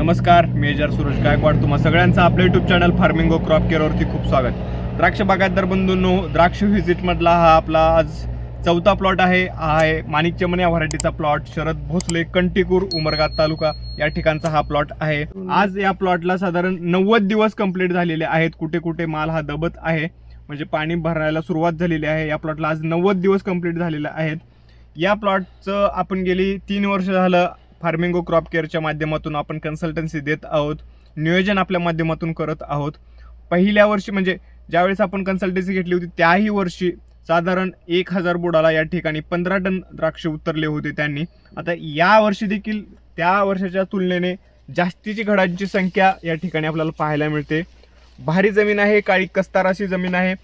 नमस्कार मेजर सुरेश गायकवाड. तुम्हा सगळ्यांचं आपल्या युट्यूब चॅनल फार्मिंग क्रॉप केअरवरती खूप स्वागत. द्राक्ष बागायतदार बंधूंनो द्राक्ष व्हिजिटमधला हा आपला आज चौथा प्लॉट आहे. हा आहे माणिक चमन या व्हरायटीचा प्लॉट शरद भोसले कंटीकूर उमरगा तालुका या ठिकाणचा हा प्लॉट आहे. आज या प्लॉटला साधारण नव्वद दिवस कंप्लीट झालेले आहेत. कुठे कुठे माल हा दबत आहे. म्हणजे पाणी भरायला सुरुवात झालेली आहे. या प्लॉटला आज नव्वद दिवस कंप्लीट झालेले आहेत. या प्लॉटचं आपण गेली तीन वर्ष झालं फार्मिंगो क्रॉप केअरच्या माध्यमातून आपण कन्सल्टन्सी देत आहोत. नियोजन आपल्या माध्यमातून करत आहोत. पहिल्या वर्षी म्हणजे ज्यावेळेस आपण कन्सल्टन्सी घेतली होती त्याही वर्षी साधारण एक हजार बुडाला या ठिकाणी पंधरा टन द्राक्ष उतरले होते त्यांनी. आता या वर्षी देखील त्या वर्षाच्या तुलनेने जास्तीची घडांची संख्या या ठिकाणी आपल्याला पाहायला मिळते. भारी जमीन आहे काळी कस्तार अशी जमीन आहे.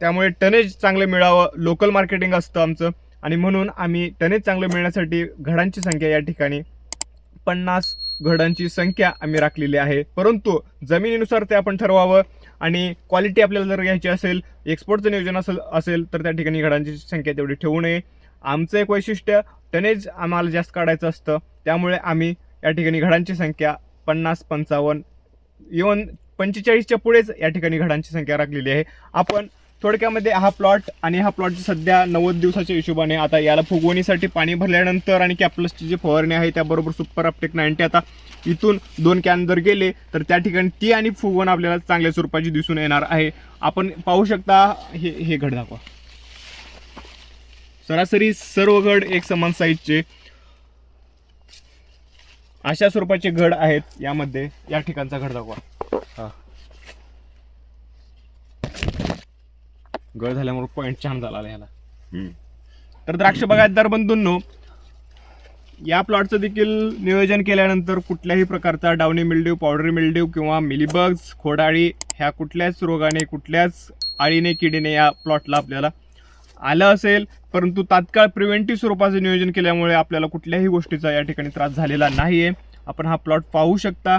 त्यामुळे टनेज चांगलं मिळावं लोकल मार्केटिंग असतं आमचं. आणि म्हणून आम्ही टनेज चांगलं मिळण्यासाठी घडांची संख्या या ठिकाणी पन्नास घडांची संख्या आम्ही राखलेली आहे. परंतु जमिनीनुसार ते आपण ठरवावं आणि क्वालिटी आपल्याला जर घ्यायची असेल एक्सपोर्टचं नियोजन असेल असेल तर त्या ठिकाणी घडांची संख्या तेवढी ठेवू नये. आमचं एक वैशिष्ट्य टनेज आम्हाला जास्त काढायचं असतं. त्यामुळे आम्ही या ठिकाणी घडांची संख्या पन्नास पंचावन्न इवन पंचेचाळीसच्या पुढेच या ठिकाणी घडांची संख्या राखलेली आहे. आपण थोडक्यामध्ये हा प्लॉट आणि हा प्लॉट सध्या नव्वद दिवसाच्या हिशोबाने आता याला फुगवणीसाठी पाणी भरल्यानंतर आणि कॅप्लसची जी फवारणी आहे त्याबरोबर सुपर अपटेक नाईन्टी आता इथून दोन कॅन जर गेले तर त्या ठिकाणी ती आणि फुगवण आपल्याला चांगल्या स्वरूपाची दिसून येणार आहे. आपण पाहू शकता हे हे घड दाखवा. सरासरी सर्व घड एक समान साईजचे अशा स्वरूपाचे घड आहेत यामध्ये या ठिकाणचा घड दाखवा. हा. गळ झाल्यामुळे पॉईंट छान झाला ह्याला. तर द्राक्ष बागायतदार बंधूंनो या प्लॉटचं देखील नियोजन केल्यानंतर कुठल्याही प्रकारचा डावणी मिल्ड्यू पावडरी मिल्ड्यू किंवा मिलीबग्स खोडाळी ह्या कुठल्याच रोगाने कुठल्याच आळीने किडीने या प्लॉटला आपल्याला आलं असेल. परंतु तात्काळ प्रिव्हेंटिव्ह स्वरूपाचं नियोजन केल्यामुळे आपल्याला कुठल्याही गोष्टीचा या ठिकाणी त्रास झालेला नाही आहे आपण हा प्लॉट पाहू शकता.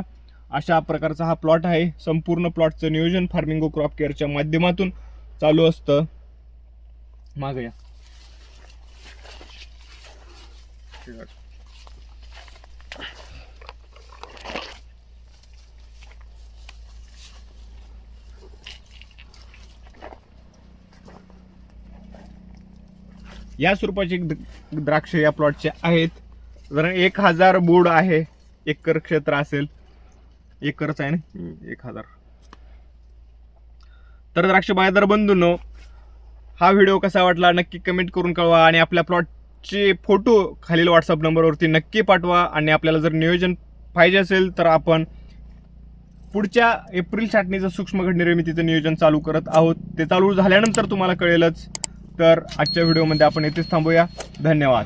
अशा प्रकारचा हा प्लॉट आहे. संपूर्ण प्लॉटचं नियोजन फार्मिंगो क्रॉप केअरच्या माध्यमातून. चालू असतं. माग या. या स्वरूपाचे द- द्राक्ष या प्लॉटचे आहेत. जर एक हजार बोर्ड आहे. एकर क्षेत्र असेल. एकरच आहे ना? एक हजार. तर द्राक्ष बाजार बंधूंनो हा व्हिडिओ कसा वाटला नक्की कमेंट करून कळवा आणि आपल्या प्लॉटचे फोटो खालील व्हॉट्सअप नंबरवरती नक्की पाठवा आणि आपल्याला जर नियोजन पाहिजे असेल तर आपण पुढच्या एप्रिल छाटणीचं सूक्ष्म घड निर्मितीचं नियोजन चालू करत आहोत. ते चालू झाल्यानंतर तुम्हाला कळेलच. तर आजच्या व्हिडिओमध्ये आपण येथेच थांबूया. धन्यवाद.